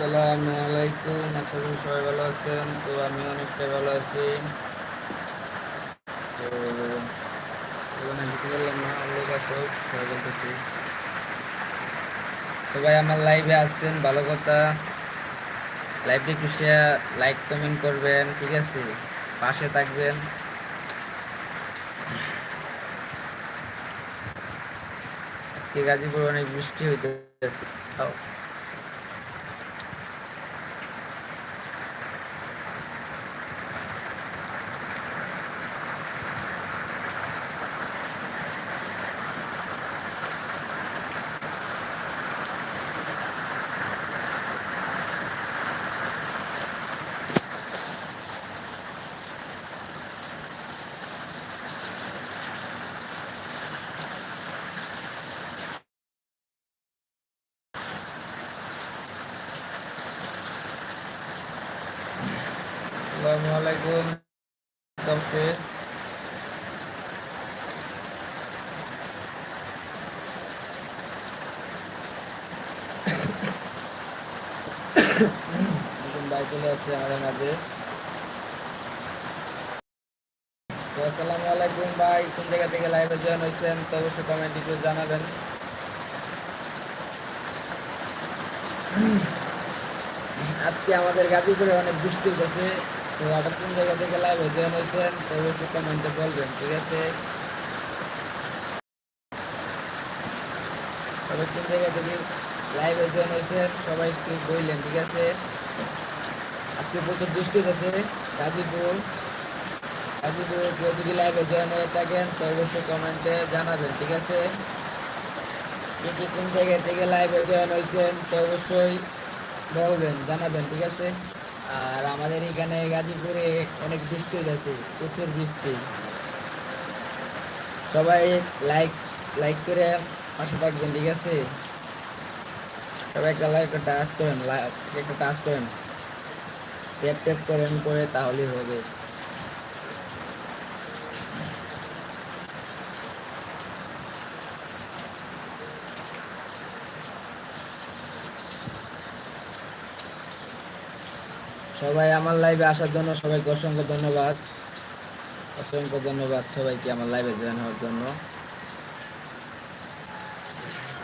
আসসালামু আলাইকুম, আশা করি সবাই ভালো আছেন। তো আমি অনেকটাই ভালো আছি। তো এখানে কিছু না, লোক আসো সবাই বলতেছি। সবাই আমার লাইভে আসছেন, ভালো কথা। লাইভে একটু শেয়ার লাইক কমেন্ট করবেন, ঠিক আছে? পাশে থাকবেন। আজকে গাজীপুর অনেক বৃষ্টি হইতেছে। আসসালামু আলাইকুম। তৌফিক ভাই কোন জায়গা থেকে লাইভে জয়েন হয়েছেন, তো অবশ্যই কমেন্ট একটু জানাবেন। আজকে আমাদের গাজীপুরে অনেক বৃষ্টি হয়েছে তো আবার কোন জায়গা থেকে লাইভে জয়েন হয়েছেন তো অবশ্যই কমেন্টে বলবেন, ঠিক আছে? কোন জায়গা থেকে জয়েন হয়েছেন সবাই একটু বললেন, ঠিক আছে? আজকে প্রচুর বৃষ্টি গাজীপুর। গাজীপুর যদি লাইভে জয়েন হয়ে থাকেন, তো অবশ্যই কমেন্টে জানাবেন, ঠিক আছে? কে কে কোন জায়গা থেকে লাইভে জয়েন হয়েছেন, তো অবশ্যই বলবেন, জানাবেন, ঠিক আছে? আর আমাদের এখানে গাজীপুরে অনেক বৃষ্টি হয়েছে প্রচুর বৃষ্টি। সবাই লাইক লাইক করে পাশে থাকবেন, ঠিক আছে? সবাই একটা লাইক টাচ করেন লাইক একটা টাচ করেন ট্যাপ ট্যাপ করেন করে তাহলেই হবে। সবাই আমার লাইভে আসার জন্য সবাইকে অসংখ্য ধন্যবাদ। অসংখ্য ধন্যবাদ সবাইকে আমার লাইভে জয়েন হওয়ার জন্য।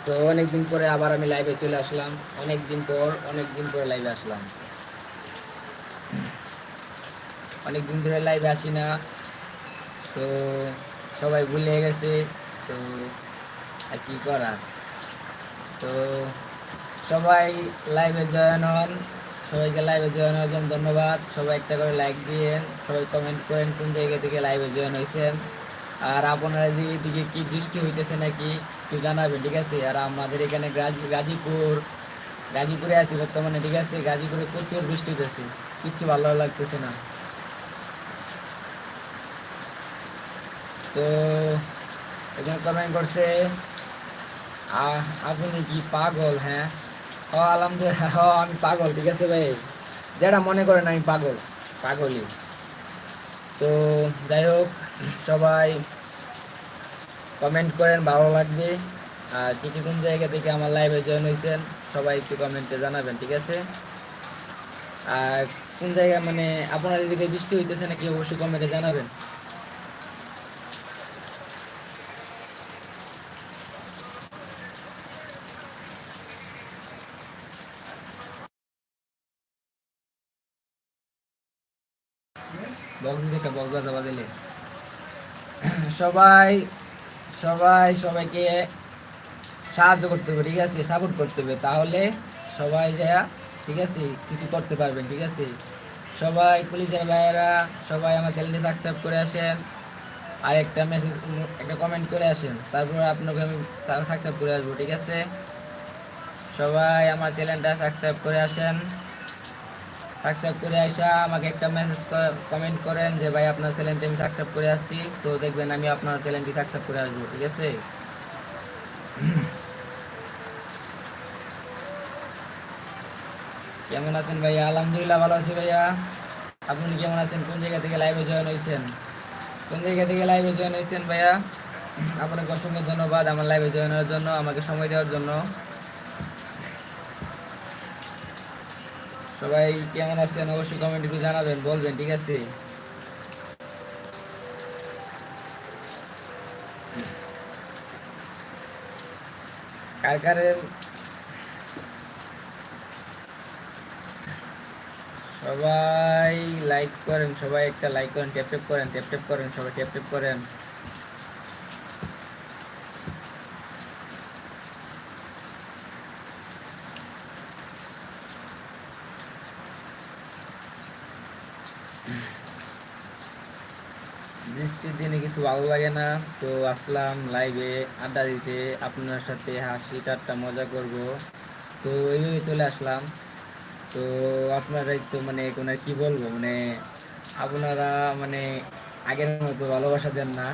তো অনেকদিন পরে আবার আমি লাইভে চলে আসলাম। অনেক দিন পর অনেক দিন পরে লাইভে আসলাম। অনেক দিন ধরে লাইভে আসি না। তো সবাই ভুলে গেছে। তো আর কি করার? তো সবাই লাইভে জয়েন হন। সবাইকে লাইভে জয়েন হওয়ার জন্য ধন্যবাদ। সবাই একটা করে লাইক দিয়েন, সবাই কমেন্ট করেন কোন জায়গা থেকে লাইভে জয়েন হয়েছেন। আর আপনারা যে এদিকে কি বৃষ্টি হইতেছে নাকি একটু জানাবেন, ঠিক আছে? আর আমাদের এখানে গাজী- গাজীপুর, গাজীপুরে আছি বর্তমানে, ঠিক আছে? গাজীপুরে প্রচুর বৃষ্টি হইতেছে, কিচ্ছু ভালো লাগতেছে না। তো এখানে কমেন্ট করছে আপনি কি পাগল হ্যাঁ? ও, আলহামদুলিল্লাহ। আমি পাগল, ঠিক আছে ভাই? যেটা মনে করেন, আমি পাগল, পাগলই। তো, যাই হোক, সবাই কমেন্ট করেন, ভালো লাগবে। আর কি কি কোন জায়গা থেকে আমার লাইভে জয়েন হয়েছেন, সবাই একটু কমেন্টে জানাবেন, ঠিক আছে? আর কোন জায়গায় মানে আপনার এদিকে বৃষ্টি হইতেছে নাকি, অবশ্যই কমেন্টে জানাবেন। থেকে বক্স বাজা সবাই সবাই সবাইকে সাহায্য করতে হবে, ঠিক আছে? সাপোর্ট করতে হবে। তাহলে সবাই যা ঠিক আছে? কিছু করতে পারবেন, ঠিক আছে? সবাই পুলিশের ভাইয়েরা, সবাই আমার চ্যানেলটি সাবস্ক্রাইব করে আসেন। আর একটা মেসেজ একটা কমেন্ট করে আসেন। তারপর আপনাকে আমি সাবস্ক্রাইব করে আসব, ঠিক আছে? সবাই আমার চ্যানেলটা সাবস্ক্রাইব করে আসেন। সাবস্ক্রাইব করে আসা, আমাকে একটা মেসেজ কমেন্ট করেন যে, ভাই, আপনার চ্যানেলটি আমি সাবস্ক্রাইব করে আসছি। তো দেখবেন আমি আপনার চ্যানেলটি সাবস্ক্রাইব করে আসব, ঠিক আছে? কেমন আছেন ভাইয়া? আলহামদুলিল্লাহ ভালো আছি ভাইয়া। আপনি কেমন আছেন? কোন জায়গা থেকে লাইভে জয়েন হয়েছেন? কোন জায়গা থেকে লাইভে জয়েন হয়েছেন ভাইয়া? আপনাকে অসংখ্য ধন্যবাদ আমার লাইভে জয়েন হওয়ার জন্য, আমাকে সময় দেওয়ার জন্য। সবাই কেমন আছেন অবশ্যই কমেন্ট একটু জানাবেন, বলবেন, ঠিক আছে? কার সবাই লাইক করেন, সবাই একটা লাইক করেন ট্যাপ ট্যাপ করেন ট্যাপ ট্যাপ করেন, সবাই ট্যাপ ট্যাপ করেন বৃষ্টির দিনে কিছু ভালো লাগে না, তো আসলাম লাইভে আড্ডা দিতে, আপনার সাথে হাসি, ঠাট্টা, মজা করব। তো এইভাবে চলে আসলাম। তো আপনারাই তো মানে কোনো কি বলব মানে আপনারা মানে আগের মতো ভালোবাসা দেন না।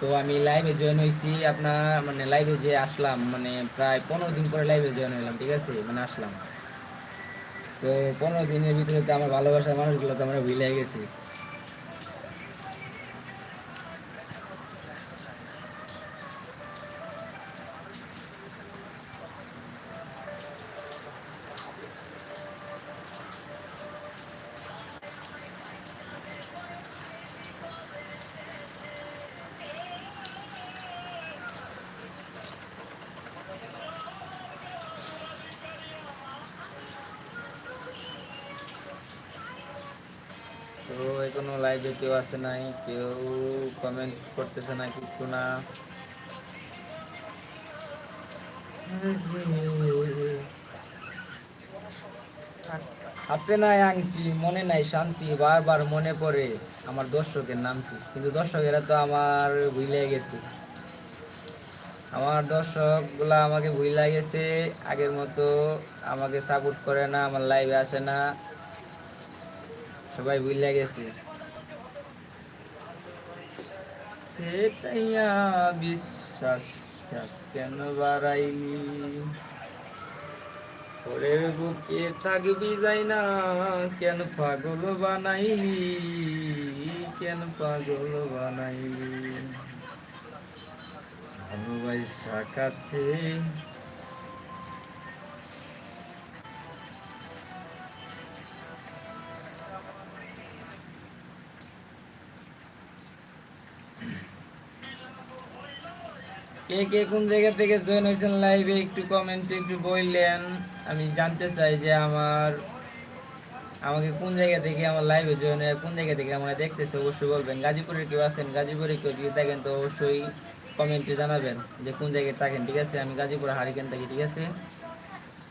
তো আমি লাইভে জয়েন হয়েছি, আপনার মানে লাইভে যে আসলাম মানে প্রায় পনেরো দিন পরে লাইভে জয়েন হলাম, ঠিক আছে? মানে আসলাম। তো পনেরো দিনের ভিতরে তো আমার ভালোবাসার মানুষগুলো তো আমরা ভুলে গেছি। কেউ আসে নাই, কেউ কমেন্ট করতেছে না, কিছু না। হাতে নাই আংটি, মনে নাই শান্তি, বারবার মনে পড়ে আমার দর্শকের নাম কি? কিন্তু দর্শকেরা তো আমার ভুলে গেছে। আমার দর্শকগুলা আমাকে ভুলে গেছে, আগের মতো আমাকে সাপোর্ট করে না, আমার লাইভে আসে না। সবাই ভুলে গেছে। সেটাইয়া বিশ্বাস কেন বাড়াইনি ওরের বুকে থাকবি যাই না কেন পাগল বানাইনি কেন পাগল বানাইলি ভালোবাসা কাছে কে কে কোন জায়গা থেকে জয়েন হয়েছেন লাইভে একটু কমেন্টে একটু বললেন। আমি জানতে চাই যে আমার, আমাকে কোন জায়গা থেকে আমার লাইভে জয়েন হয়ে, কোন জায়গা থেকে আমাকে দেখতেছে, অবশ্যই বলবেন। গাজীপুরের কেউ আছেন গাজীপুরে কেউ যদি থাকেন তো অবশ্যই কমেন্টে জানাবেন যে কোন জায়গায় থাকেন, ঠিক আছে? আমি গাজীপুরে, হারিকেন থাকি, ঠিক আছে?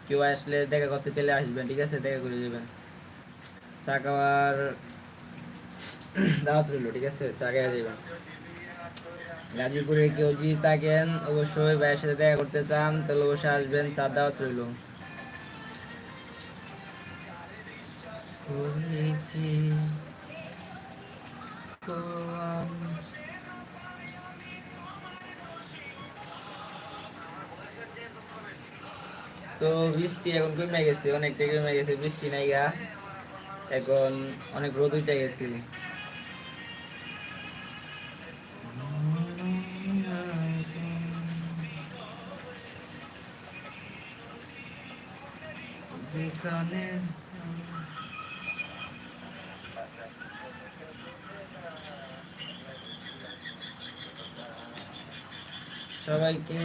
কেউ আসলে দেখা করতে চলে আসবেন, ঠিক আছে? দেখা করে যাবেন। চা খাওয়ার দাওয়াত রইল, ঠিক আছে? চা খাওয়া যাবেন গাজীপুরে কেউ যদি থাকেন, অবশ্যই ভাইয়ের সাথে দেখা করতে চান, তাহলে অবশ্যই আসবেন চা দাওয়াত রইল। তো তো বৃষ্টি এখন কমে গেছে, অনেকটা কমে গেছে, বৃষ্টি নাই গা। এখন অনেক রোদ উঠে গেছে। যেখানে সবাইকে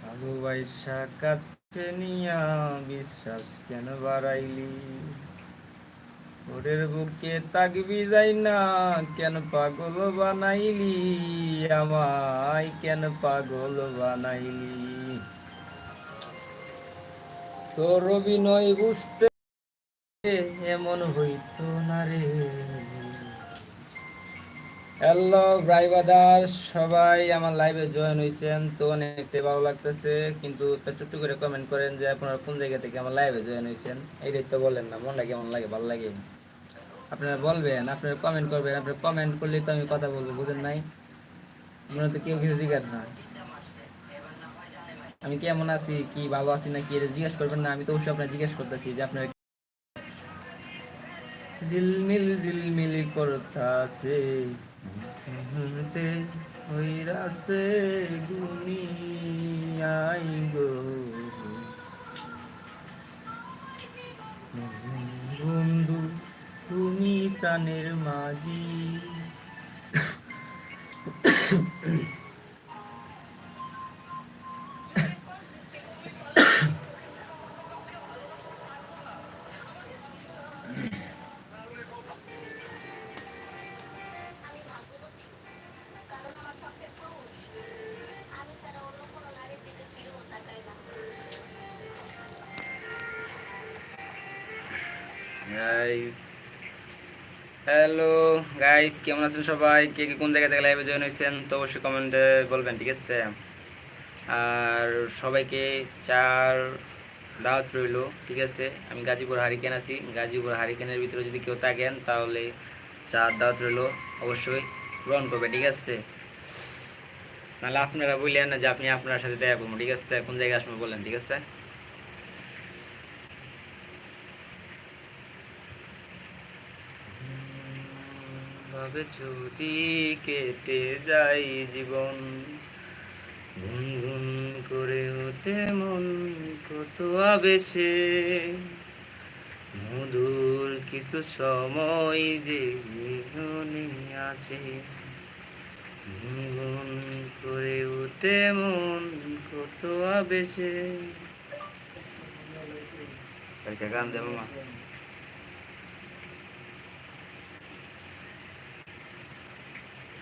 ভালোবাসা কাছে নিয়া বিশ্বাস কেন বাড়াইলি? ওরের বুকে তাকবি যাই না, কেন পাগল বানাইলি? আমায় কেন পাগল বানাইলি? তোর অভিনয় বুঝতে এমন হইতো না রে। হ্যালো ভাই বাদার, সবাই আমার লাইভে জয়েন হয়েছেন তো অনেকটাই ভালো লাগতেছে, কিন্তু একটা করে কমেন্ট করেন যে আপনারা কোন জায়গা থেকে আমার লাইভে জয়েন হয়েছেন এইটাই তো বলেন না মনটা কেমন লাগে, ভালো লাগে। আপনারা বলবেন, আপনারা কমেন্ট করবেন, আপনারা কমেন্ট করলে তো আমি কথা বলব, বুঝেন নাই? মনে তো কেউ কিছু জিজ্ঞাস না। আমি কেমন আছি, কি ভালো আছি না কি জিজ্ঞেস করবেন না, আমি তো অবশ্যই আপনার জিজ্ঞেস করতেছি যে আপনার ঝিলমিল ঝিলমিল করতাছে। হুমতে হইরাছে গুনিয়াই গো। বন্ধু তুমি প্রাণের মাঝি। গাইস কেমন আছেন সবাই? কে কে কোন জায়গা থেকে লাইভে জয়েন হয়েছেন, তো অবশ্যই কমেন্টে বলবেন, ঠিক আছে? আর সবাইকে চার দাওয়াত রইল, ঠিক আছে? আমি গাজীপুর হারিকেন আছি। গাজীপুর হারিকেনের ভিতরে যদি কেউ থাকেন, তাহলে চার দাওয়াত রইল, অবশ্যই গ্রহণ করবে, ঠিক আছে? নাহলে আপনারা বললেন যে আপনি আপনার সাথে দেখা করব, ঠিক আছে? কোন জায়গায় আসব বলেন, ঠিক আছে? ভাবে যদি কেটে যাই জীবন? গুন করে ওতে মন কত আবেশে? মধুর কিছু সময় যে জীবনে আছে। গুন গুন করে ওঠে মন কত আবেশে? গান দেবো মা।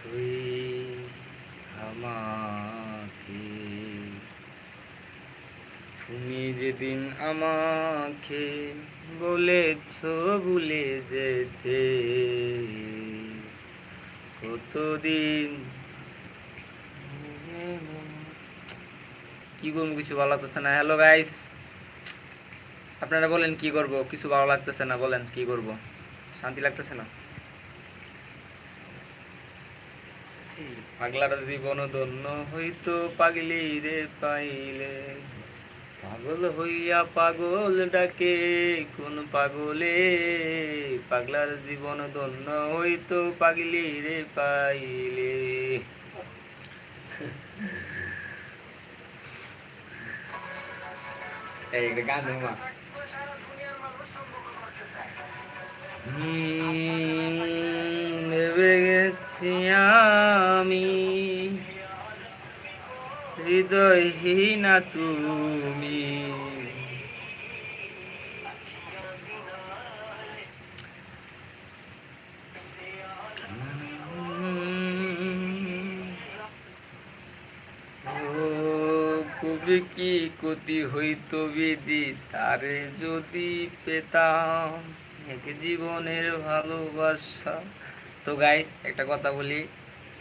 তুই আমাকে। তুমি যেদিন আমাকে বলেছ ভুলে যেতে, কতদিন? কি করব, কিছু ভালো লাগতেছে না। হ্যালো গাইস আপনারা বলেন কি করব, কিছু ভালো লাগতেছে না, বলেন কি করব? শান্তি লাগতেছে না? পাগলার জীবন ধন্য হইতো পাগলি রে পাইলে। পাগল হইয়া পাগল ডাকে কোন পাগলে? পাগলার জীবন ধন্য হইতো পাগলি রে পাইলে। এই গান মা হৃদয়হীনা তুমি। কবি কি ক্ষতি হইতো বিধি? তারে যদি পেতাম এক জীবনের ভালোবাসা। তো গাইস একটা কথা বলি।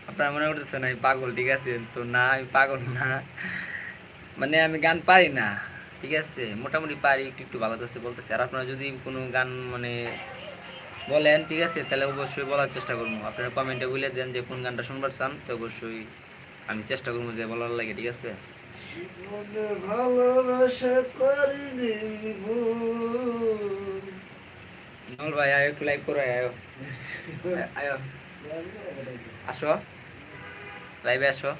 আপনারা মনে করতেছেন আমি পাগল ঠিক আছে? তো না আমি পাগল না। মানে আমি গান পারি না ঠিক আছে? মোটামুটি পারি একটু একটু ভালো আছে বলতেছে। আর আপনারা যদি কোনো গান মানে বলেন ঠিক আছে? তাহলে অবশ্যই বলার চেষ্টা করব। আপনারা কমেন্টে বলে দেন যে কোন গানটা শুনবার চান তো অবশ্যই আমি চেষ্টা করব যে বলার লাগে ঠিক আছে? ভাই আয়ো একটু লাইভ করো আয়ো। আয়ো। আসো লাইভে আসো।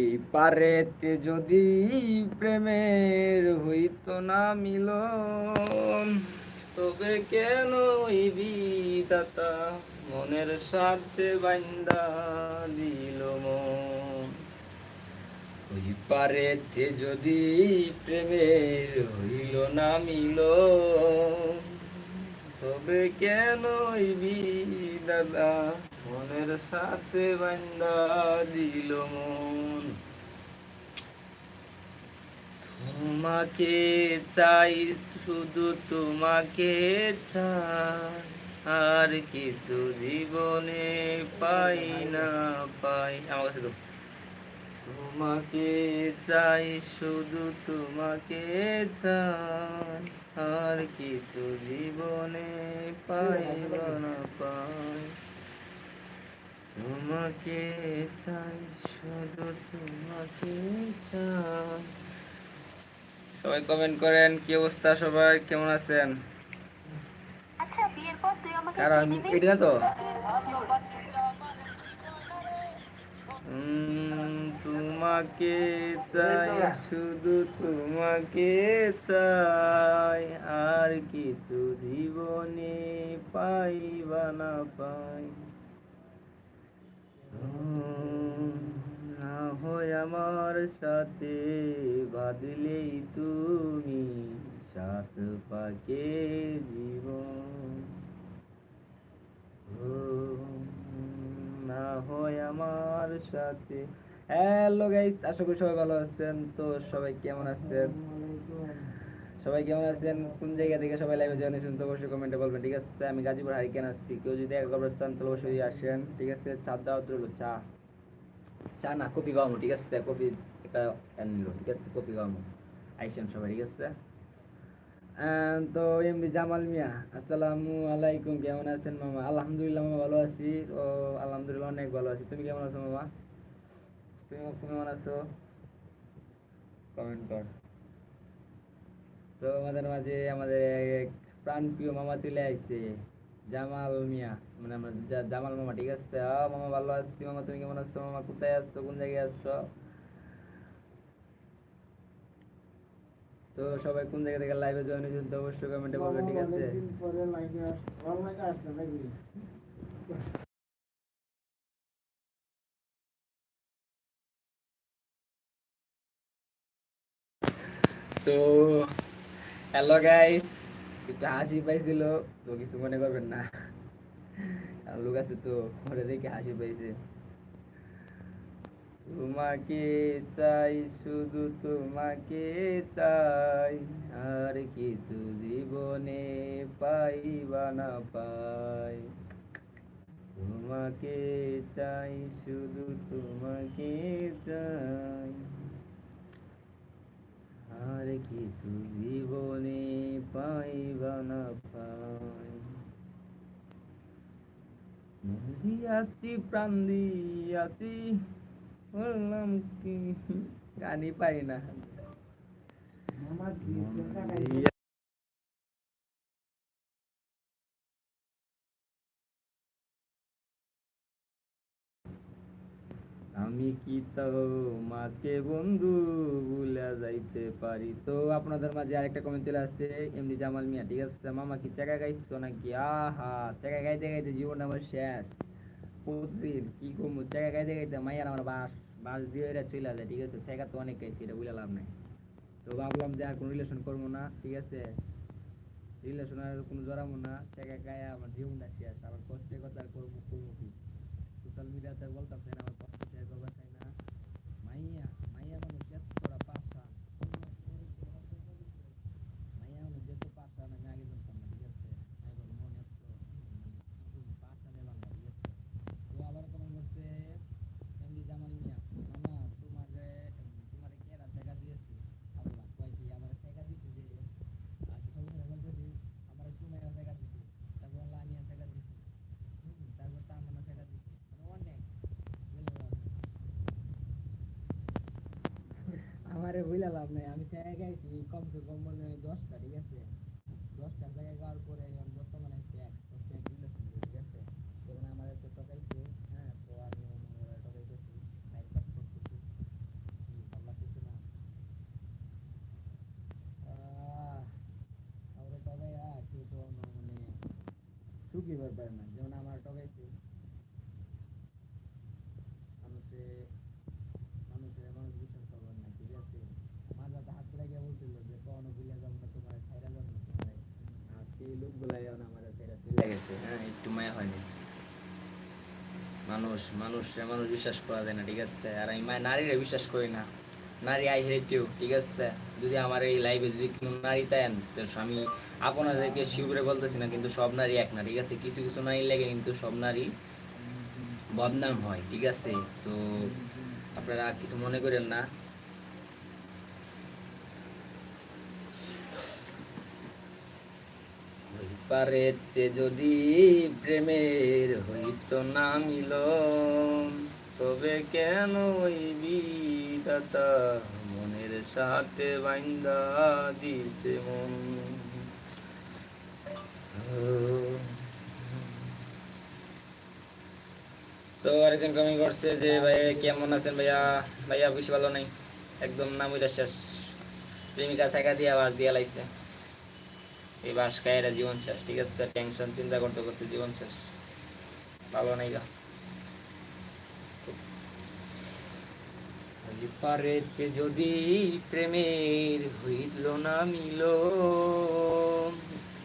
এই পারেতে যদি প্রেমের হইত না মিলন, তবে কেন ওই বিধাতা মনের সাথে বান্দা দিল ওই পারেতে যদি প্রেমের হইল না মিলন, তবে কেনই দাদা মনের সাথে বান্দা দিল মন। তোমাকে চাই, শুধু তোমাকে চাই। আর কিছু জীবনে পাই না পাই। আমার কাছে তোমাকে চাই, শুধু তোমাকে চাই। আর কিছু জীবনে পাই না পাই। তোমাকে চাই শুধু তোমাকে চাই। সবাই কমেন্ট করেন কি অবস্থা সবাই? কেমন আছেন? আচ্ছা বিয়ের পর তুই আমাকে কারণ? এটা তো। তোমাকে চাই শুধু তোমাকে চাই। আর কিছু জীবনে পাইবা না পাই। না হয় আমার সাথে বাদলেই তুমি সাত পাকে জীবন। না হয় আমার সাথে। হ্যালো গাইস আশা করি সবাই ভালো আছেন। তো সবাই কেমন আছেন? সবাই কেমন আছেন? কোন জায়গা থেকে সবাই লাইভে জয়েন হয়েছেন, তো অবশ্যই কমেন্টে বলবেন, ঠিক আছে? আমি গাজীপুর হারিকেন আসছি? কেউ যদি করবার চান তাহলে অবশ্যই আসেন, ঠিক আছে? চা দাও তো চা। চা না কপি খাওয়াবো, ঠিক আছে? কপি এটা নিল, ঠিক আছে? কপি খাওয়াবো। আইসেন সবাই, ঠিক আছে? তো এমনি জামাল মিয়া, আসসালামু আলাইকুম, কেমন আছেন মামা? আলহামদুলিল্লাহ মামা, ভালো আছি। ও, আলহামদুলিল্লাহ অনেক ভালো আছি। তুমি কেমন আছো মামা? তুমি কেমন আছো? কমেন্ট কর। তো আমাদের মাঝে আমাদের এক প্রাণপ্রিয় মামা চলে আসছে জামাল মিয়া। মানে আমার জামাল মামা ঠিক আছে? মামা ভালো আছি। মামা তুমি কেমন আছো? মামা কোথায় আসছো কোন জায়গায় আসছো তো সবাই কোন জায়গা থেকে লাইভে জয়েন হয়েছেন তো অবশ্যই কমেন্টে বলবেন ঠিক আছে? তো হ্যালো গাইস একটু হাসি পাইছিল। তো কিছু মনে করবেন না। লোক আছে তো, ঘরে দেখে হাসি পাইছে। তোমাকে চাই, শুধু তোমাকে চাই। আর কিছু জীবনে পাইবা না পাই। তোমাকে চাই, শুধু তোমাকে চাই। কিছু জীবনে পাইবা না পাই। দিয়াছি প্রাণ দিয়াছি বললাম কি গানই পাই না মামা দিয়েছে টাকাই আমি কি তোমাকে বন্ধু যাইতে পারি? তো আপনাদের মাঝে আরেকটা কমেন্ট চলে আসছে জামাল মিয়া, ঠিক আছে, মামা কি গাইছো নাকি? আহা গাইতে গাইতে জীবন আমার শেষ। প্রতিদিন কি গাইতে গাইতে মাইয়ার আমার বাস বাস দিয়ে এরা চলে ঠিক আছে? তো অনেক গাইছি, এটা বুঝে নাই। তো ভাবলাম যে আর কোনো রিলেশন করব না, ঠিক আছে? রিলেশন আর কোনো জড়াবো না চাকা গায়ে আমার জীবনটা শেষ, আবার কষ্টের কথা আর করব করব কি? সোশ্যাল মিডিয়াতে বলতাম আমার কষ্ট শেয়ার করবার চাই না মাইয়া মাইয়া মানুষ এত করা পাশা মাইয়া মানুষ যেত পাশা আমি আগে জানতাম না ঠিক আছে মাইয়া বাবার মনে এত মানে পাশা নিলাম না ঠিক আছে তো আবার কোনো হচ্ছে এমনি জামাল মিয়া মামা তোমার তোমার কেরা জায়গা দিয়েছি আল্লাহ কয় কি আমার জায়গা দিয়েছি যে আজ খবর বলতেছি আমার সুমাইয়া জায়গা দিয়েছি তারপর লামিয়া জায়গা দিয়েছি হুম, তারপর তামান্না জায়গা দিয়েছি মানে অনেক বুঝলে লাভ নেই। আমারে বুঝলে লাভ আমি জায়গায় গাইছি কমসে কম মানে দশটা, ঠিক আছে? দশটা জায়গায় গাওয়ার পরে বর্তমানে এক এক রিলেশন ঠিক আছে? যেখানে আমার একটু টকাইছে হ্যাঁ তো আমি টকাইতেছি টাইম পাস করতেছি। কি ভালো লাগতেছে না। আমরা টকাই আহ কেউ তো মানে সুখী হতে পারে না। যেমন আমার টকাইছে মানুষে মানুষের মানুষ বিশ্বাস করবার না ঠিক আছে মাঝাতে হাত করে গিয়ে বলছিল যে কখনো ভুলে যাব না তোমার ছাইরা যাব না তোমার আর সেই লোকগুলাই এখন আমার লেগেছে হ্যাঁ একটু মায়া হয়নি মানুষ মানুষ মানুষ বিশ্বাস করা যায় না, ঠিক আছে? আর আমি নারীরা বিশ্বাস করি না। নারী আই হেরে ইউ, ঠিক আছে? যদি আমার এই লাইফে যদি কোনো নারী দেন তো আমি আপনাদেরকে শিবরে বলতেছি না, কিন্তু সব নারী এক না, ঠিক আছে? কিছু কিছু নারী লাগে কিন্তু সব নারী বদনাম হয়, ঠিক আছে? তো আপনারা কিছু মনে করেন না। পারেতে যদি প্রেমের হইত না মিল তবে কেন মনের সাথে বাইন্দা দিছে মন। তো আরেকজন কমি করছে যে, ভাই, কেমন আছেন ভাইয়া? ভাইয়া বেশি ভালো নাই? একদম নাম শেষ। প্রেমিকা সাইকা দিয়ে আবার দিয়া লাইছে। এই বাস খায়েরা জীবন শেষ, ঠিক আছে স্যার? টেনশন, চিন্তা করতে করতে জীবন শেষ। ভালো নাই গা। পারেতে যদি প্রেমের হইল না মিল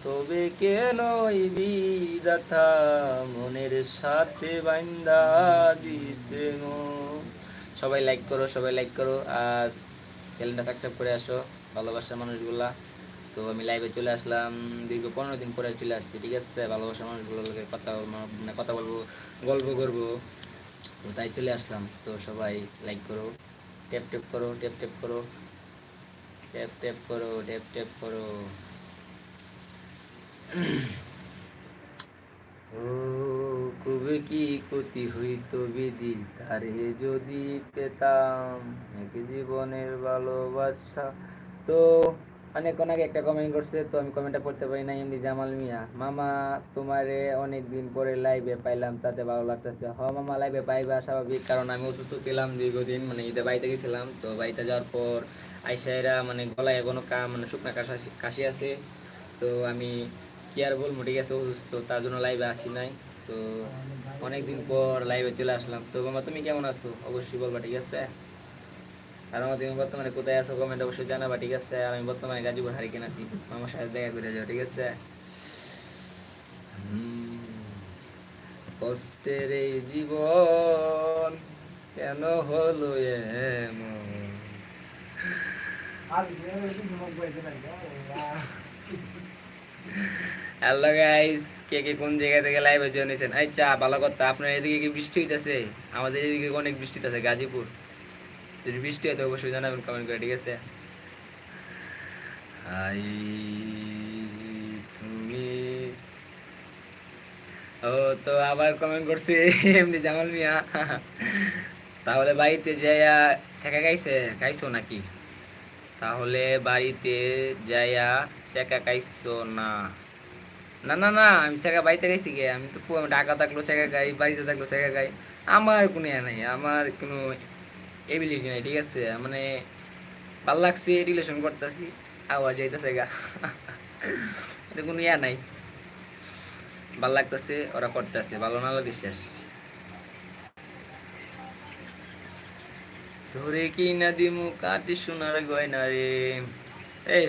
তবে কেন বিদাথা মনের সাথে বাইন্দা দিছে সবাই লাইক করো, সবাই লাইক করো, আর চ্যানেলটা সাবস্ক্রাইব করে আসো, ভালোবাসার মানুষগুলা। তো আমি লাইভে চলে আসলাম, দীর্ঘ পনেরো দিন পরে চলে আসছি। ঠিক আছে, ভালোবাসার মানুষগুলোর লগে কথা মানে কথা বলব, গল্প করব। তো তাই চলে আসলাম। তো সবাই লাইক করো ট্যাপ ট্যাপ করো ট্যাপ ট্যাপ করো ট্যাপ ট্যাপ করো ট্যাপ ট্যাপ করো। ও খুবই কি ক্ষতি হইতো বিধি, তারে যদি পেতাম, এক জীবনের ভালোবাসা তো অনেকক্ষণ আগে একটা কমেন্ট করছে, তো আমি কমেন্টটা পড়তে পারি না এমনি জামাল মিয়া। মামা, তোমারে অনেক দিন পরে লাইভে পাইলাম, তাতে ভালো লাগতেছে। হ, মামা লাইভে পাইবা, স্বাভাবিক, কারণ আমি অসুস্থ ছিলাম দীর্ঘদিন মানে ঈদে বাড়িতে গেছিলাম, তো বাড়িতে যাওয়ার পর আইসাইরা মানে গলায় এখনও কা মানে শুকনা কাশি কাশি আছে। তো আমি কি আর বলব, ঠিক আছে, অসুস্থ, তার জন্য লাইভে আসি নাই। তো অনেকদিন পর লাইভে চলে আসলাম। তো মামা, তুমি কেমন আছো? অবশ্যই বলবা, ঠিক আছে? আর আমার তুমি বর্তমানে কোথায় আছো কমেন্ট অবশ্যই জানাবা, ঠিক আছে? আর আমি বর্তমানে গাজীপুর হারিকেন আছি। মামার সাথে দেখা করে যাও, ঠিক আছে? কষ্টের এই জীবন কেন হলো হ্যালো গাইস কে কে কোন জায়গা থেকে লাইভে জয়েন হয়েছেন? আচ্ছা ভালো কথা। আপনার এদিকে কি বৃষ্টি হইতেছে? আমাদের এদিকে অনেক বৃষ্টি আছে গাজীপুর। যদি বৃষ্টি হয় তো অবশ্যই জানাবেন কমেন্ট করে, ঠিক আছে? হাই তুমি ও তো আবার কমেন্ট করছে, এমনি জামাল মিয়া। তাহলে বাড়িতে যাইয়া শেখা গাইছে গাইছো নাকি? তাহলে বাড়িতে যাইয়া চেকা খাইছো না? না না না, আমি চেকা বাড়িতে গাইছি গে, আমি তো ঢাকা থাকল চেকা গাই বাড়িতে থাকল চেকা গাই আমার কোনো নাই, আমার কোনো এবিলিটি নাই, ঠিক আছে? মানে ভালো লাগছে রিলেশন করতেছি, আবার যাইতেছে গা। এটা কোনো ইয়া নাই। ভালো লাগতেছে, ওরা করতেছে, ভালো না শেষ। ধরে কি না দিমু কাটি সোনার গয়না রে? এই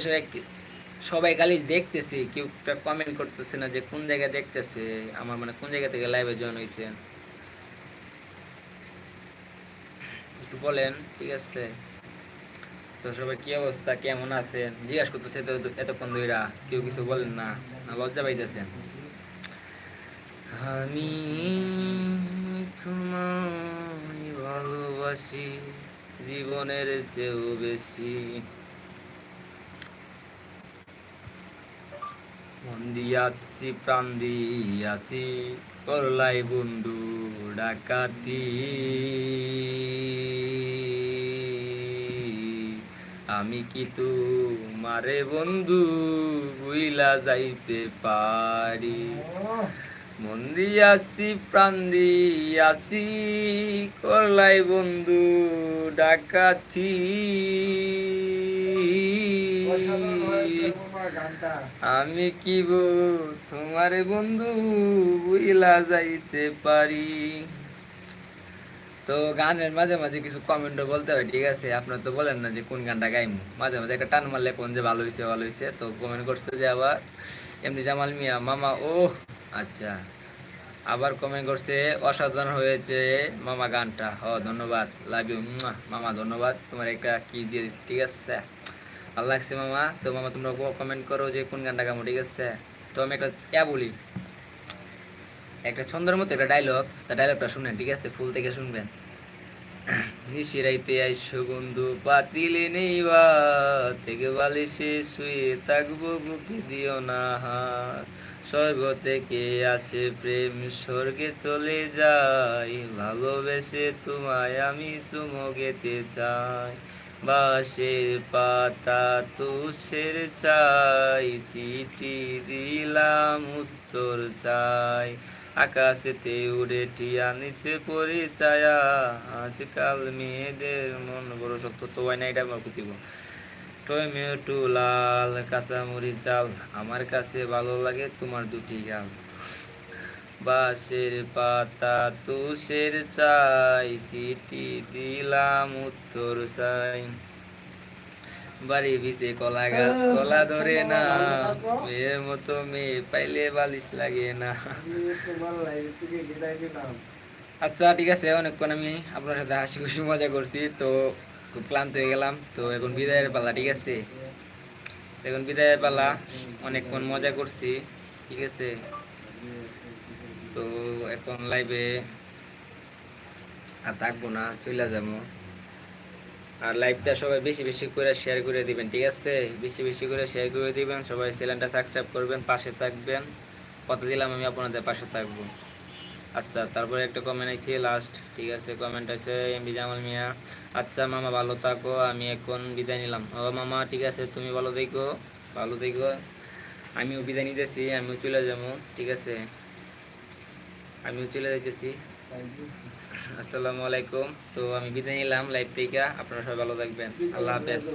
সবাই খালি দেখতেছে, কেউ কমেন্ট করতেছে না যে কোন জায়গায় দেখতেছে? আমার মানে কোন জায়গা থেকে লাইভে জয়েন হয়েছে একটু বলেন, ঠিক আছে? তো সবাই, কি অবস্থা? কেমন আছেন? জিজ্ঞাসা করতেছে তো এতক্ষণ ধইরা, কেউ কিছু বলেন না? না, লজ্জা পাইতেছেন। আমি তোমায় ভালোবাসি, জীবনের চেয়েও বেশি। মন দিয়াছি, প্রাণ দিয়াছি। করলাই বন্ধু ডাকাতি। আমি কি মারে বন্ধু বুইলা যাইতে পারি? মন দিয়াছি প্রাণ দিয়াছি করলাই বন্ধু ডাকাতি। আমি কি তোমার বন্ধু বুইলা যাইতে পারি? তো গানের মাঝে মাঝে কিছু কমেন্টও বলতে হয়, ঠিক আছে? আপনার তো বলেন না যে কোন গানটা গাইমু। মাঝে মাঝে একটা টান মারলে কোন যে ভালো হয়েছে ভালো হয়েছে তো কমেন্ট করছে যে আবার এমনি জামাল মিয়া, মামা ও আচ্ছা। আবার কমেন্ট করছে, অসাধারণ হয়েছে মামা গানটা। হ, ধন্যবাদ। লাভ ইউ মামা, ধন্যবাদ। তোমার একটা কি দিয়ে ঠিক আছে? ভালো লাগছে মামা। তো মামা, তোমরা কমেন্ট করো যে কোন গানটা গামো ঠিক আছে? তো আমি একটা ইয়া বলি। একটা ছন্দের মতো একটা ডায়লগ তা ডায়লগটা শুনেন, ঠিক আছে? ফুল থেকে শুনবেন। পাতিলে নেইবা থেকে বালিশে শুয়ে থাকব বুকে দিও না হাত। স্বর্গ থেকে আসে প্রেম, স্বর্গে চলে যাই। ভালোবেসে তোমায় আমি চুমো গেতে চাই। বাঁশের পাতা তুষের চাই চিঠি দিলাম উত্তর চাই আকাশেতে উড়ে টিয়া নিচে পড়ে ছায়া। আজকাল মেয়েদের মন বড় শক্ত, তো হয় না, এটা আমার কুতিব টমেটো লাল কাঁচামরিচ চাল আমার কাছে ভালো লাগে তোমার দুটি গাল বাঁশের পাতা তুষের চাই সিটি দিলাম উত্তর চাই বাড়ি বিছে কলা গাছ কলা ধরে না মেয়ের মতো মেয়ে পাইলে বালিশ লাগে না। আচ্ছা ঠিক আছে অনেকক্ষণ আমি আপনার সাথে হাসি খুশি মজা করছি তো খুব ক্লান্ত হয়ে গেলাম তো এখন বিদায়ের পালা ঠিক আছে? এখন বিদায়ের পালা অনেকক্ষণ মজা করছি ঠিক আছে? তো এখন লাইভে আর থাকব না চলে যাব। আর লাইভটা সবাই বেশি বেশি করে শেয়ার করে দিবেন, ঠিক আছে? বেশি বেশি করে শেয়ার করে দিবেন, সবাই চ্যানেলটা সাবস্ক্রাইব করবেন, পাশে থাকবেন। কথা দিলাম আমি আপনাদের পাশে থাকব। আচ্ছা তারপরে একটা কমেন্ট আছে লাস্ট ঠিক আছে? কমেন্ট আছে এম এমবি জামাল মিয়া। আচ্ছা মামা ভালো থাকো, আমি এখন বিদায় নিলাম। ও মামা, ঠিক আছে, তুমি ভালো দেখো ভালো দেখো আমিও বিদায় নিতেছি, আমিও চলে যাব, ঠিক আছে? আমিও চলে যাইতেছি। আসসালামু আলাইকুম। তো আমি বিদায় নিলাম লাইভ থেকে। আপনারা সবাই ভালো থাকবেন। আল্লাহ হাফেজ।